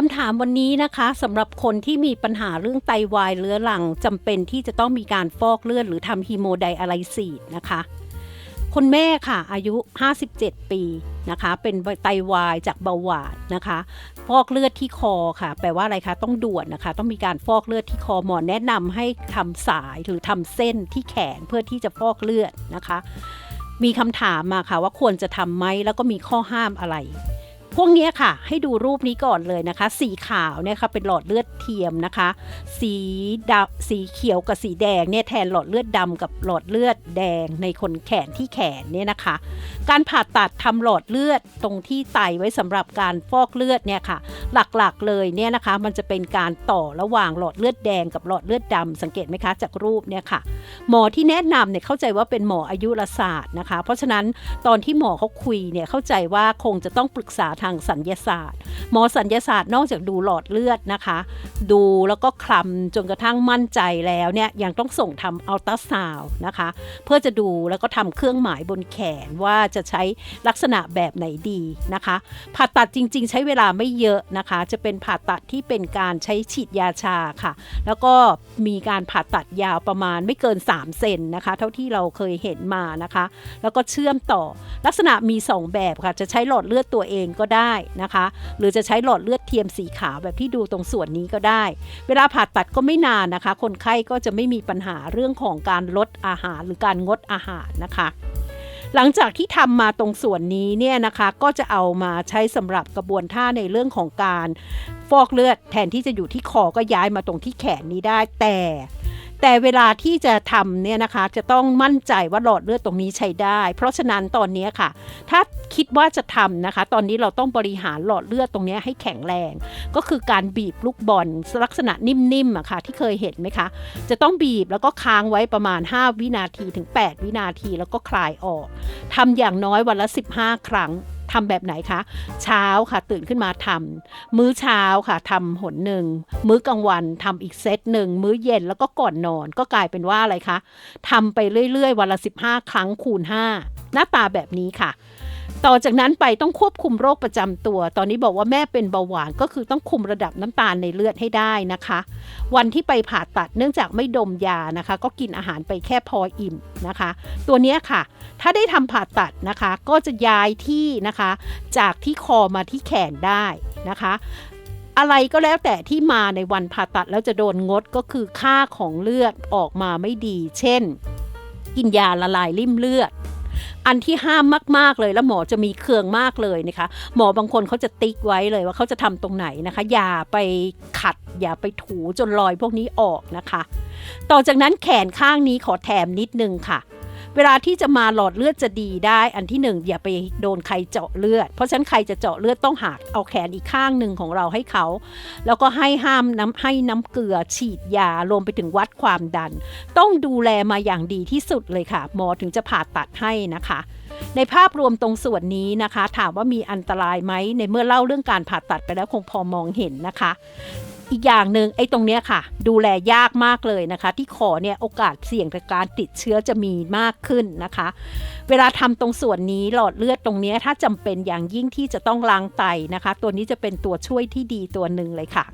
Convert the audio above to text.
คำถามวันนี้นะคะสำหรับคนที่มีปัญหาเรื่องไตวายเรื้อรังจำเป็นที่จะต้องมีการฟอกเลือดหรือทำฮีโมไดอะไลซีดนะคะคุณแม่ค่ะอายุ 57 ปีนะคะ เป็นไตวายจากเบาหวานนะคะฟอกเลือดที่คอค่ะ แปลว่าอะไรคะต้องด่วนนะคะ ต้องมีการฟอกเลือดที่คอหมอแนะนำให้ทำสายหรือทำเส้นที่แขนเพื่อที่จะฟอกเลือดนะคะ มีคำถามมาค่ะว่าควรจะทำไหมแล้วก็มีข้อห้ามอะไร พวกนี้ค่ะ ให้ดูรูปนี้ก่อนเลยนะคะ สีขาวเนี่ยค่ะเป็นหลอดเลือดเทียมนะคะ สีดำสีเขียวกับสีแดงเนี่ยแทนหลอดเลือดดำกับหลอดเลือดแดงในคนแขนที่แขนเนี่ยนะคะ การผ่าตัดทำหลอดเลือดตรงที่ไตไว้สำหรับการฟอกเลือดเนี่ยค่ะ หลักๆเลยเนี่ยนะคะ มันจะเป็นการต่อระหว่างหลอดเลือดแดงกับหลอดเลือดดำสังเกตไหมคะจากรูปเนี่ยค่ะ หมอที่แนะนำเนี่ยเข้าใจว่าเป็นหมออายุรศาสตร์นะคะ เพราะฉะนั้นตอนที่หมอเขาคุยเนี่ยเข้าใจว่าคงจะต้องปรึกษาทางสัญญาศาสตร์ หมอสัญญาศาสตร์นอกจากดูหลอดเลือดนะคะ ดูแล้วก็คลำจนกระทั่งมั่นใจแล้วเนี่ยยังต้องส่งทำอัลตราซาวน์นะคะ เพื่อจะดูแล้วก็ทำเครื่องหมายบนแขนว่าจะใช้ลักษณะแบบไหนดีนะคะ ผ่าตัดจริง ๆ ใช้เวลาไม่เยอะนะคะ จะเป็นผ่าตัดที่เป็นการใช้ฉีดยาชาค่ะ แล้วก็มีการผ่าตัดยาวประมาณไม่เกิน 3 เซนนะคะ เท่าที่เราเคยเห็นมานะคะ แล้วก็เชื่อมต่อลักษณะมี 2 แบบค่ะ จะใช้หลอดเลือดตัวเองก็ได้นะคะ หรือือจะใช้หลอดเลือดเทียมสีขาวแบบที่ดูตรงส่วนนี้ก็ได้ เวลาผ่าตัดก็ไม่นานนะคะ คนไข้ก็จะไม่มีปัญหาเรื่องของการลดอาหารหรือการงดอาหารนะคะหลังจากที่ทำมาตรงส่วนนี้เนี่ยนะคะก็จะเอามาใช้สำหรับกระบวนท่าในเรื่องของการ ฟอกเลือดแทนที่จะอยู่ที่คอก็ย้ายมาตรงที่แขนนี้ได้แต่ แต่เวลาที่จะทำเนี่ยนะคะจะต้องมั่นใจว่าหลอดเลือดตรงนี้ใช้ได้ เพราะฉะนั้นตอนนี้ค่ะ ถ้าคิดว่าจะทำนะคะ ตอนนี้เราต้องบริหารหลอดเลือดตรงนี้ให้แข็งแรง ก็คือการบีบลูกบอลลักษณะนิ่มๆอะค่ะที่เคยเห็นไหมคะ จะต้องบีบแล้วก็ค้างไว้ประมาณ 5 วินาทีถึง 8 วินาทีแล้วก็คลายออกทำอย่างน้อยวันละ 15 ครั้ง ทำแบบไหนคะ เช้าค่ะตื่นขึ้นมาทำมื้อเช้าค่ะทำหนหนึ่ง มื้อกลางวันทำอีกเซตหนึ่ง มื้อเย็นแล้วก็ก่อนนอน ก็กลายเป็นว่าอะไรคะทำไปเรื่อยๆ วันละ 15 ครั้งคูณ 5 หน้าตาแบบนี้ค่ะ ต่อจากนั้นไปต้องควบคุมโรคประจำตัว ตอนนี้บอกว่าแม่เป็นเบาหวานก็คือต้องคุมระดับน้ำตาลในเลือดให้ได้นะคะ วันที่ไปผ่าตัดเนื่องจากไม่ดมยานะคะ ก็กินอาหารไปแค่พออิ่มนะคะ ตัวนี้ค่ะ ถ้าได้ทำผ่าตัดนะคะ ก็จะย้ายที่นะคะ จากที่คอมาที่แขนได้นะคะอะไรก็แล้วแต่ที่มาในวันผ่าตัดแล้วจะโดนงดก็คือค่าของเลือดออกมาไม่ดี เช่น กินยาละลายริ่มเลือด อันที่ห้ามมาก ๆ เลยแล้วหมอจะมีเครื่องมากเลยนะคะ หมอบางคนเขาจะติ๊กไว้เลยว่าเขาจะทำตรงไหนนะคะ อย่าไปขัด อย่าไปถูจนรอยพวกนี้ออกนะคะ ต่อจากนั้นแขนข้างนี้ขอแถมนิดนึงค่ะ เวลาที่จะมาหลอดเลือดจะดีได้ อันที่หนึ่งอย่าไปโดนใครเจาะเลือด เพราะฉะนั้นใครจะเจาะเลือดต้องหาเอาแขนอีกข้างหนึ่งของเราให้เขา แล้วก็ให้ห้ามน้ำให้น้ำเกลือฉีดยารวมไปถึงวัดความดัน ต้องดูแลมาอย่างดีที่สุดเลยค่ะ หมอถึงจะผ่าตัดให้นะคะในภาพรวมตรงส่วนนี้นะคะ ถามว่ามีอันตรายไหมในเมื่อเล่าเรื่องการผ่าตัดไปแล้วคงพอมองเห็นนะคะ อีกอย่างหนึ่งไอ้ตรงเนี้ยค่ะ ดูแลยากมากเลยนะคะ ที่คอเนี่ยโอกาสเสี่ยงต่อการติดเชื้อจะมีมากขึ้นนะคะ เวลาทำตรงส่วนนี้หลอดเลือดตรงเนี้ยถ้าจำเป็นอย่างยิ่งที่จะต้องล้างไตนะคะ ตัวนี้จะเป็นตัวช่วยที่ดีตัวหนึ่งเลยค่ะ